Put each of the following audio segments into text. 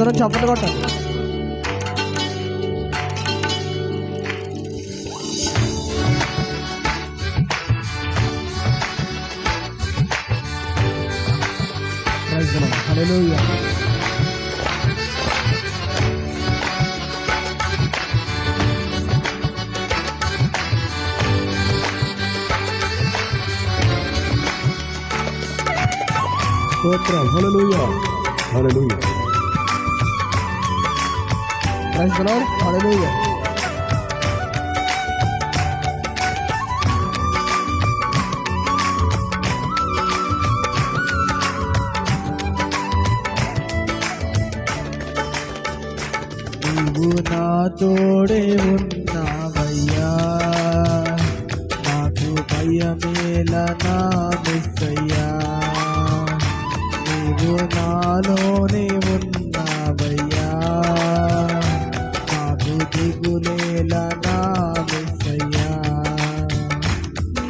అందరం చప్పట్లు కొట్టాలి Praise the Lord. Hallelujah. స్తోత్రం Praise the Lord. Hallelujah. నీవు నా తోడే ఉన్నావయ్యా నాకు భయమేల నా దిగులేల నా మెస్సయ్యా.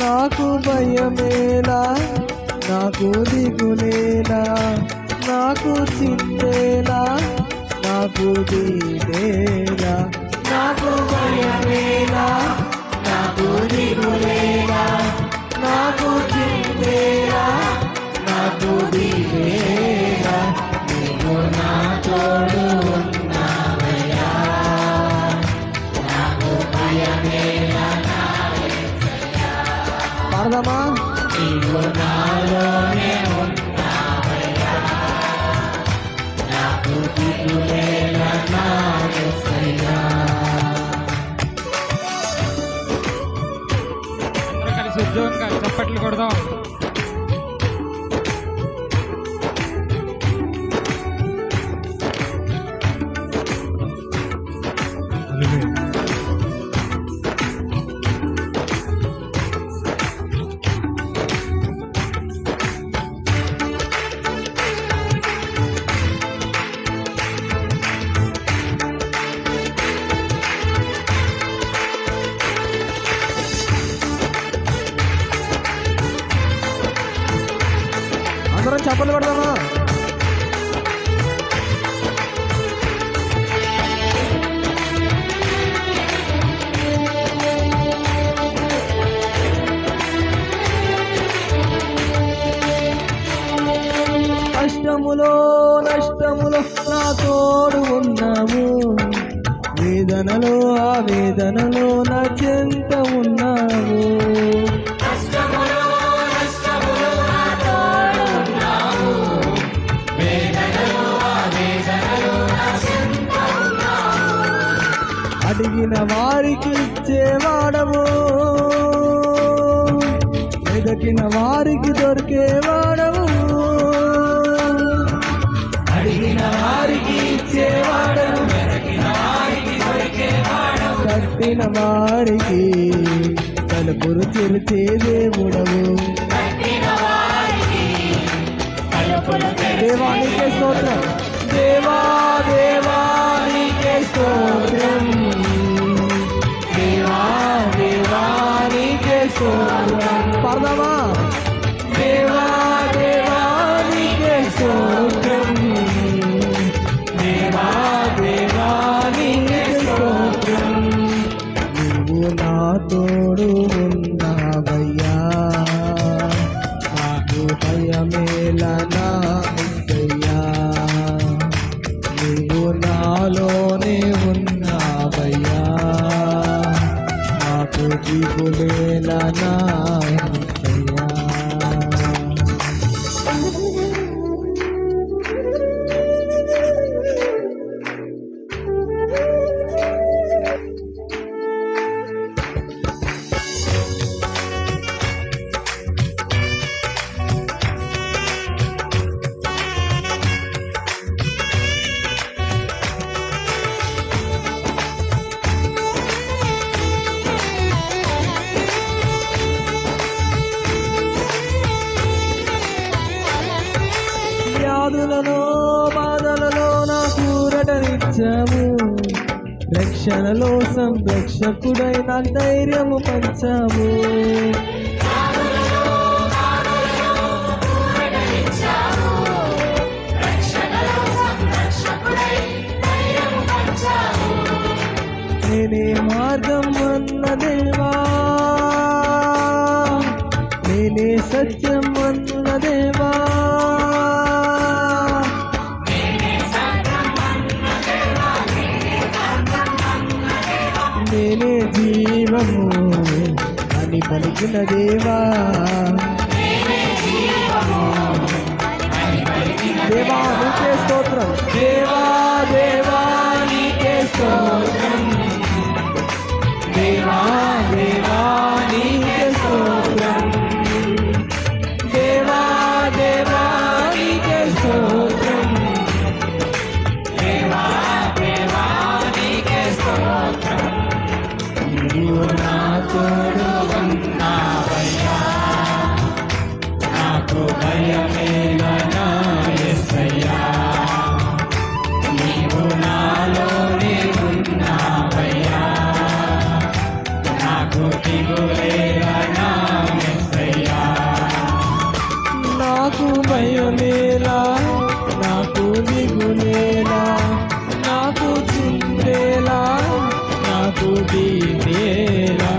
నాకు భయమేలా నాకు దిగులేలా నాకు చిందేలా నాకు దీనేలా. అందరూ కలిసి ఉద్యోగంగా చప్పట్లు కొడదాం. అందరం చప్పట్లు కష్టములో నష్టములో నా తోడు ఉన్నావు వేదనలో ఆ వేదనలో నా చెంత ఉన్నావు వెదకిన వారికి దొరికేవాడవు. అడిగిన వారికి ఇచ్చేవాడవు కట్టిన వారికి తలుపులు తెరిచే దేవుడవు. దేవానికే స్తోత్రం. పడదామా? దేవా దేవానికి స్తోత్రం నాకు దిగులేల రక్షణలో సంరక్షకుడై నాకు ధైర్యము పంచాము. నేనే మార్గం అన్న దేవా. నేనే సత్యం అన్న దేవా. నేనే జీవము అని పలికిన దేవా. దేవా నీకే స్తోత్రం. బయలేలా నాకు దిగులేలా నాకు చుండేలా నాకు దీపేలా.